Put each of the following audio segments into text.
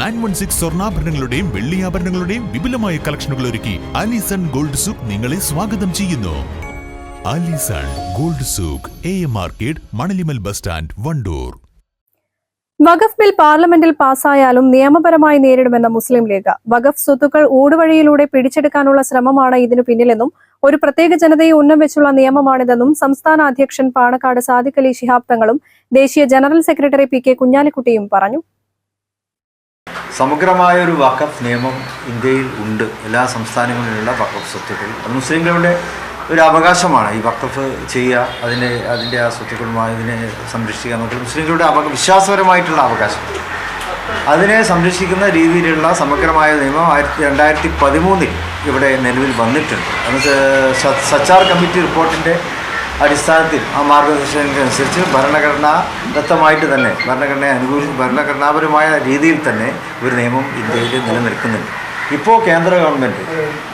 Nine one six സ്വർണാഭരണങ്ങളുടെയും വെള്ളിയാഭരണങ്ങളുടെയും വിപുലമായ കളക്ഷനുകൾ ഒരുക്കി അലിസൺ ഗോൾഡ് സൂക്ക് നിങ്ങളെ സ്വാഗതം ചെയ്യുന്നു. Alison gold souk A M market Manalimal bus stand Wandoor. Waqf bill പാർലമെന്റിൽ പാസായാലും നിയമപരമായി നേരിടുമെന്ന മുസ്ലിം ലീഗ്. വഖഫ് സ്വത്തുക്കൾ ഊടുവഴിയിലൂടെ പിടിച്ചെടുക്കാനുള്ള ശ്രമമാണ് ഇതിനു പിന്നിലെന്നും ഒരു പ്രത്യേക ജനതയെ ഉന്നം വെച്ചുള്ള നിയമമാണിതെന്നും സംസ്ഥാന അധ്യക്ഷൻ പാണക്കാട് സാദിഖ് അലി ശിഹാബ് തങ്ങളും ദേശീയ ജനറൽ സെക്രട്ടറി പി കെ കുഞ്ഞാലിക്കുട്ടിയും പറഞ്ഞു. സമഗ്രമായ ഒരു വഖഫ് നിയമം ഇന്ത്യയിൽ ഉണ്ട്. എല്ലാ സംസ്ഥാനങ്ങളിലുള്ള വഖഫ് സ്വത്തുക്കൾ. അത് മുസ്ലിങ്ങളുടെ ഒരു അവകാശമാണ്. ഈ വഖഫ് ചെയ്യുക അതിന്റെ അതിന്റെ ആ സ്വത്തുക്കളുമായി ഇതിനെ സംരക്ഷിക്കുക എന്നൊക്കെ മുസ്ലിങ്ങളുടെ അവ വിശ്വാസപരമായിട്ടുള്ള അവകാശം. അതിനെ സംരക്ഷിക്കുന്ന രീതിയിലുള്ള സമഗ്രമായ നിയമം ആയിരത്തി രണ്ടായിരത്തി പതിമൂന്നിൽ ഇവിടെ നിലവിൽ വന്നിട്ടുണ്ട്. അത് സച്ചാർ കമ്മിറ്റി റിപ്പോർട്ടിന്റെ അടിസ്ഥാനത്തിൽ ആ മാർഗനിർദ്ദേശങ്ങൾക്കനുസരിച്ച് ഭരണഘടന ദത്തമായിട്ട് തന്നെ ഭരണഘടനയെ അനുകൂലി ഭരണഘടനാപരമായ രീതിയിൽ തന്നെ ഒരു നിയമം ഇന്ത്യയിൽ നിലനിൽക്കുന്നുണ്ട്. ഇപ്പോൾ കേന്ദ്ര ഗവൺമെന്റ്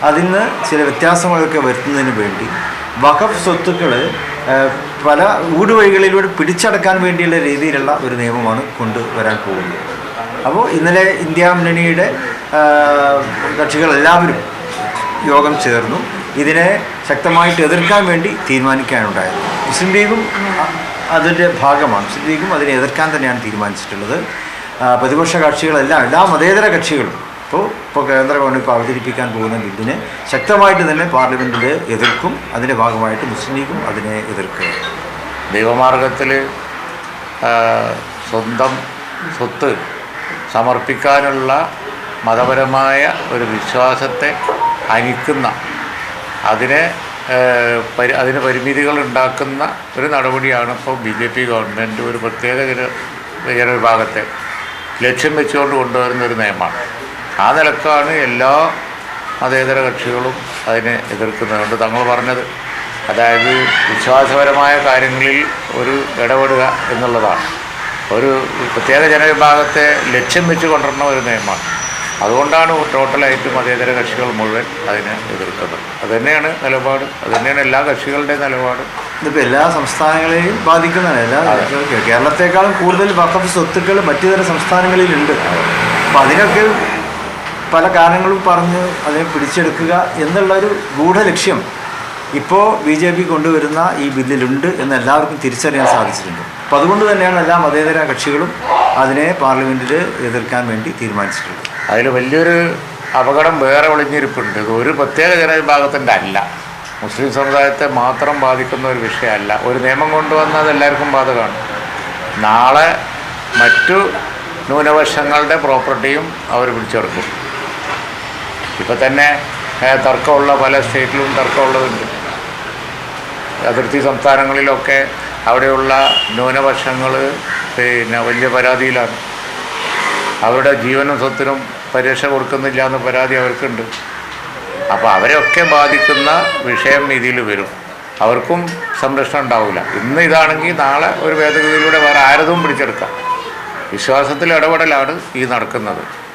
അതിന് ചില വ്യത്യാസങ്ങളൊക്കെ വരുത്തുന്നതിന് വേണ്ടി വഖഫ് സ്വത്തുക്കൾ പല ഊടുവഴികളിലൂടെ പിടിച്ചടക്കാൻ വേണ്ടിയുള്ള രീതിയിലുള്ള ഒരു നിയമമാണ് കൊണ്ടുവരാൻ പോകുന്നത്. അപ്പോൾ ഇന്നലെ ഇന്ത്യ മുന്നണിയുടെ കക്ഷികളെല്ലാവരും യോഗം ചേർന്നു. ഇതിനെ ശക്തമായിട്ട് എതിർക്കാൻ വേണ്ടി തീരുമാനിക്കാനുണ്ടായത്. മുസ്ലിം ലീഗും അതിന്റെ ഭാഗമാണ്. മുസ്ലിം ലീഗും അതിനെ എതിർക്കാൻ തന്നെയാണ് തീരുമാനിച്ചിട്ടുള്ളത്. പ്രതിപക്ഷ കക്ഷികളെല്ലാം എല്ലാ മതേതര കക്ഷികളും ഇപ്പോൾ ഇപ്പോൾ കേന്ദ്ര ഗവൺമെന്റ് ഇപ്പോൾ അവതരിപ്പിക്കാൻ പോകുന്ന ബില്ലിനെ ശക്തമായിട്ട് തന്നെ പാർലമെന്റിൽ എതിർക്കും. അതിന്റെ ഭാഗമായിട്ട് മുസ്ലിം ലീഗും അതിനെ എതിർക്കുക ദൈവമാർഗത്തിൽ സ്വന്തം സ്വത്ത് സമർപ്പിക്കാനുള്ള മതപരമായ ഒരു വിശ്വാസത്തെ അനിക്കുന്ന അതിനെ പരി അതിന് പരിമിതികൾ ഉണ്ടാക്കുന്ന ഒരു നടപടിയാണ് ഇപ്പോൾ ബി ജെ പി ഗവൺമെന്റ് ഒരു പ്രത്യേക ജനവിഭാഗത്തെ ലക്ഷ്യം വെച്ചുകൊണ്ട് കൊണ്ടുവരുന്ന ഒരു നിയമമാണ്. ആ നിലക്കാണ് എല്ലാ മതേതര കക്ഷികളും അതിനെ എതിർക്കുന്നതുകൊണ്ട് തങ്ങൾ പറഞ്ഞത് അതായത് വിശ്വാസപരമായ കാര്യങ്ങളിൽ ഒരു ഇടപെടുക എന്നുള്ളതാണ്. ഒരു പ്രത്യേക ജനവിഭാഗത്തെ ലക്ഷ്യം വെച്ച് കൊണ്ടുവരുന്ന ഒരു നിയമമാണ്. അതുകൊണ്ടാണ് ടോട്ടലായിട്ട് മതേതര കക്ഷികൾ മുഴുവൻ അതിനെ എതിർക്കുന്നത്. അതുതന്നെയാണ് നിലപാട്. അതുതന്നെയാണ് എല്ലാ കക്ഷികളുടെയും നിലപാട്. ഇതിപ്പോൾ എല്ലാ സംസ്ഥാനങ്ങളെയും ബാധിക്കുന്നതാണ്. എല്ലാ കേരളത്തെക്കാളും കൂടുതൽ വഖഫ് സ്വത്തുക്കൾ മറ്റു തരം സംസ്ഥാനങ്ങളിലുണ്ട്. അപ്പം അതിനൊക്കെ പല കാരണങ്ങളും പറഞ്ഞ് അതിനെ പിടിച്ചെടുക്കുക എന്നുള്ളൊരു ഗൂഢലക്ഷ്യം ഇപ്പോൾ ബി ജെ പി കൊണ്ടുവരുന്ന ഈ ബില്ലിലുണ്ട് എന്ന് എല്ലാവർക്കും തിരിച്ചറിയാൻ സാധിച്ചിട്ടുണ്ട്. അപ്പോൾ അതുകൊണ്ട് തന്നെയാണ് എല്ലാ മതേതര കക്ഷികളും അതിനെ പാർലമെന്റിൽ എതിർക്കാൻ വേണ്ടി തീരുമാനിച്ചിട്ടുള്ളത്. അതിൽ വലിയൊരു അപകടം വേറെ ഒളിഞ്ഞിരിപ്പുണ്ട്. ഇത് ഒരു പ്രത്യേക ജനവിഭാഗത്തിന്റെ അല്ല. മുസ്ലിം സമുദായത്തെ മാത്രം ബാധിക്കുന്ന ഒരു വിഷയമല്ല. ഒരു നിയമം കൊണ്ടുവന്നത് എല്ലാവർക്കും ബാധകമാണ്. നാളെ മറ്റു ന്യൂനപക്ഷങ്ങളുടെ പ്രോപ്പർട്ടിയും അവർ പിടിച്ചെടുക്കും. ഇപ്പം തന്നെ തർക്കമുള്ള പല സ്റ്റേറ്റിലും തർക്കമുള്ളതുണ്ട്. അതിർത്തി സംസ്ഥാനങ്ങളിലൊക്കെ അവിടെയുള്ള ന്യൂനപക്ഷങ്ങൾ പിന്നെ വലിയ പരാതിയിലാണ്. അവരുടെ ജീവനും സ്വത്തിനും പരിരക്ഷ കൊടുക്കുന്നില്ല എന്ന് പരാതി അവർക്കുണ്ട്. അപ്പോൾ അവരെയൊക്കെ ബാധിക്കുന്ന വിഷയം ഇതിൽ വരും. അവർക്കും സംരക്ഷണം ഉണ്ടാവില്ല. ഇന്ന് ഇതാണെങ്കിൽ നാളെ ഒരു ഭേദഗതിയിലൂടെ വേറെ ആരതും പിടിച്ചെടുക്കാം. വിശ്വാസത്തിൽ ഇടപെടലാണ് ഈ നടക്കുന്നത്.